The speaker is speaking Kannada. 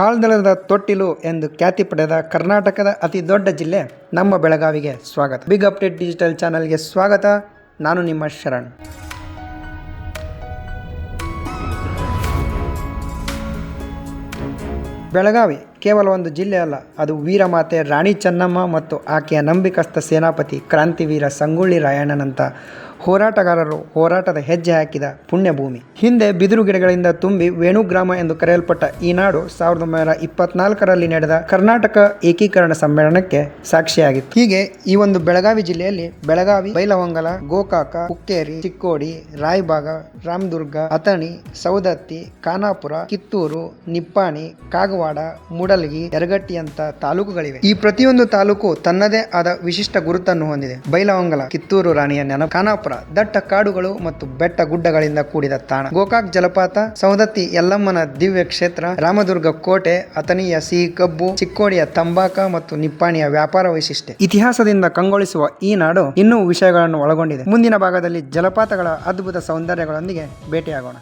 ಕಾಲ್ದಳದ ತೊಟ್ಟಿಲು ಎಂದು ಖ್ಯಾತಿ ಪಡೆದ ಕರ್ನಾಟಕದ ಅತಿ ದೊಡ್ಡ ಜಿಲ್ಲೆ ನಮ್ಮ ಬೆಳಗಾವಿಗೆ ಸ್ವಾಗತ. ಬಿಗ್ ಅಪ್ಡೇಟ್ ಡಿಜಿಟಲ್ ಚಾನಲ್ಗೆ ಸ್ವಾಗತ. ನಾನು ನಿಮ್ಮ ಶರಣ್. ಬೆಳಗಾವಿ ಕೇವಲ ಒಂದು ಜಿಲ್ಲೆ ಅಲ್ಲ, ಅದು ವೀರಮಾತೆ ರಾಣಿ ಚೆನ್ನಮ್ಮ ಮತ್ತು ಆಕೆಯ ನಂಬಿಕಸ್ಥ ಸೇನಾಪತಿ ಕ್ರಾಂತಿವೀರ ಸಂಗೊಳ್ಳಿ ರಾಯಣ್ಣನಂಥ ಹೋರಾಟಗಾರರು ಹೋರಾಟದ ಹೆಜ್ಜೆ ಹಾಕಿದ ಪುಣ್ಯಭೂಮಿ. ಹಿಂದೆ ಬಿದಿರು ಗಿಡಗಳಿಂದ ತುಂಬಿ ವೇಣುಗ್ರಾಮ ಎಂದು ಕರೆಯಲ್ಪಟ್ಟ ಈ ನಾಡು ಸಾವಿರದ ಒಂಬೈನೂರ ಇಪ್ಪತ್ನಾಲ್ಕರಲ್ಲಿ ನಡೆದ ಕರ್ನಾಟಕ ಏಕೀಕರಣ ಸಮ್ಮೇಳನಕ್ಕೆ ಸಾಕ್ಷಿಯಾಗಿತ್ತು. ಹೀಗೆ ಈ ಒಂದು ಬೆಳಗಾವಿ ಜಿಲ್ಲೆಯಲ್ಲಿ ಬೆಳಗಾವಿ, ಬೈಲಹೊಂಗಲ, ಗೋಕಾಕ, ಹುಕ್ಕೇರಿ, ಚಿಕ್ಕೋಡಿ ರಾಯಬಾಗ ರಾಮದುರ್ಗ, ಅಥಣಿ ಸೌದತ್ತಿ ಖಾನಾಪುರ, ಕಿತ್ತೂರು, ನಿಪ್ಪಾಣಿ, ಕಾಗವಾಡ ಮೂಡಲಗಿ ಯರಗಟ್ಟಿ ಅಂತ ತಾಲೂಕುಗಳಿವೆ. ಈ ಪ್ರತಿಯೊಂದು ತಾಲೂಕು ತನ್ನದೇ ಆದ ವಿಶಿಷ್ಟ ಗುರುತನ್ನು ಹೊಂದಿದೆ. ಬೈಲಹೊಂಗಲ, ಕಿತ್ತೂರು ರಾಣಿಯ ನೆನಪು. ಖಾನಾಪುರ, ದಟ್ಟ ಕಾಡುಗಳು ಮತ್ತು ಬೆಟ್ಟ ಗುಡ್ಡಗಳಿಂದ ಕೂಡಿದ ತಾಣ. ಗೋಕಾಕ್ ಜಲಪಾತ ಸೌದತ್ತಿ ಯಲ್ಲಮ್ಮನ ದಿವ್ಯ ಕ್ಷೇತ್ರ, ರಾಮದುರ್ಗ ಕೋಟೆ ಅಥನಿಯ ಸಿಹಿ ಕಬ್ಬು, ಚಿಕ್ಕೋಡಿಯ ತಂಬಾಕ ಮತ್ತು ನಿಪ್ಪಾಣಿಯ ವ್ಯಾಪಾರ ವೈಶಿಷ್ಟ್ಯ. ಇತಿಹಾಸದಿಂದ ಕಂಗೊಳಿಸುವ ಈ ನಾಡು ಇನ್ನೂ ವಿಷಯಗಳನ್ನು ಒಳಗೊಂಡಿದೆ. ಮುಂದಿನ ಭಾಗದಲ್ಲಿ ಜಲಪಾತಗಳ ಅದ್ಭುತ ಸೌಂದರ್ಯಗಳೊಂದಿಗೆ ಭೇಟಿಯಾಗೋಣ.